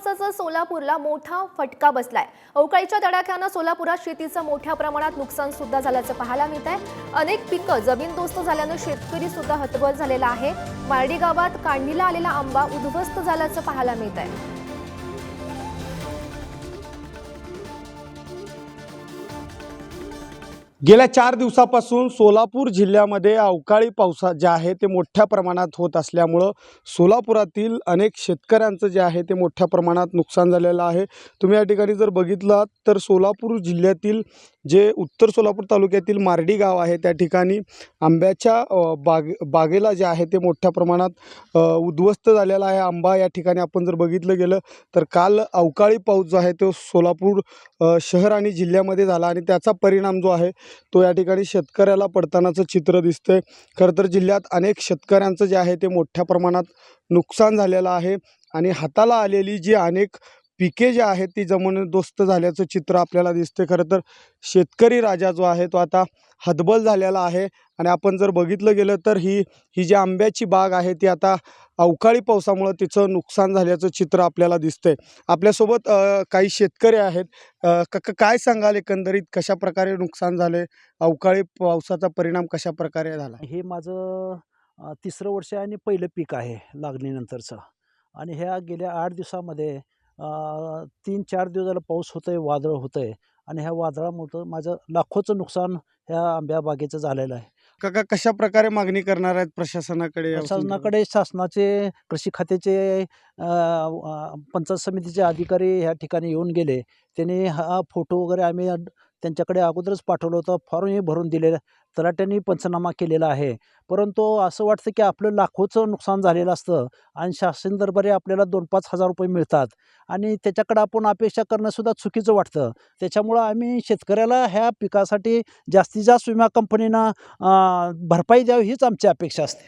पावसाचा सोलापूरला मोठा फटका बसलाय. अवकाळीच्या तडाख्यानं सोलापुरात शेतीचं मोठ्या प्रमाणात नुकसान सुद्धा झाल्याचं पाहायला मिळत आहे अनेक पिकं जमीनदोस्त झाल्यानं शेतकरी सुद्धा हतबल झालेला आहे. मार्डी गावात काढणीला आलेला आंबा उद्ध्वस्त झाल्याचं पाहायला मिळत आहे गेल्या चार दिवसापासून सोलापूर जिल्ह्यामध्ये अवकाळी पावसा जे आहे ते मोठ्या प्रमाणात होत असल्यामुळं सोलापुरातील अनेक शेतकऱ्यांचं जे आहे ते मोठ्या प्रमाणात नुकसान झालेलं आहे. तुम्ही या ठिकाणी जर बघितलात तर सोलापूर जिल्ह्यातील जे उत्तर सोलापूर तालुक्यातील मार्डी गाव आहे त्या ठिकाणी आंब्याच्या बाग बागेला जे आहे ते मोठ्या प्रमाणात उद्ध्वस्त झालेला आहे. आंबा या ठिकाणी आपण जर बघितलं गेलं तर काल अवकाळी पाऊस जो आहे तो सोलापूर शहर आणि जिल्ह्यामध्ये झाला आणि त्याचा परिणाम जो आहे तो या ठिकाणी शेतकऱ्याला पडतानाचं चित्र दिसतंय. खरं तर जिल्ह्यात अनेक शेतकऱ्यांचं जे आहे ते मोठ्या प्रमाणात नुकसान झालेलं आहे आणि हाताला आलेली जी अनेक पिके जी आहेत ती जमीनदोस्त झाल्याचं चित्र आपल्याला दिसते खरं तर शेतकरी राजा जो आहे तो आता हतबल झालेला आहे. आणि आपण जर बघितलं गेलं तर ही ही जी आंब्याची बाग आहे ती आता अवकाळी पावसामुळं तिचं नुकसान झाल्याचं चित्र आपल्याला दिसतंय. आपल्यासोबत काही शेतकरी आहेत. का काय सांगाल एकंदरीत? कशा प्रकारे नुकसान झाले अवकाळी पावसाचा परिणाम कशा प्रकारे झाला? हे माझं तिसरं वर्ष आणि पहिलं पीक आहे लागणीनंतरचं. आणि ह्या गेल्या आठ दिवसामध्ये तीन चार दिवस झालं पाऊस होतं आहे वादळ होतं आहे आणि ह्या वादळामुळं माझं लाखोचं नुकसान ह्या आंब्या बागेचं झालेलं आहे काका कशा प्रकारे मागणी करणार आहेत प्रशासनाकडे या? शासनाकडे शासनाचे कृषी खात्याचे अ, अ, पंचायत समितीचे अधिकारी ह्या ठिकाणी येऊन गेले त्यांनी हा फोटो वगैरे आम्ही त्यांच्याकडे अगोदरच पाठवलं होतं. फॉर्मही भरून दिलेलं तलाट्यांनी पंचनामा केलेला आहे. परंतु असं वाटतं की आपलं लाखोचं नुकसान झालेलं असतं आणि शासन दरबारी आपल्याला दोन पाच हजार रुपये मिळतात. आणि त्याच्याकडं आपण अपेक्षा करणंसुद्धा चुकीचं वाटतं. त्याच्यामुळं आम्ही शेतकऱ्याला ह्या पिकासाठी जास्तीत जास्त विमा कंपनीनं भरपाई द्यावी हीच आमची अपेक्षा असते.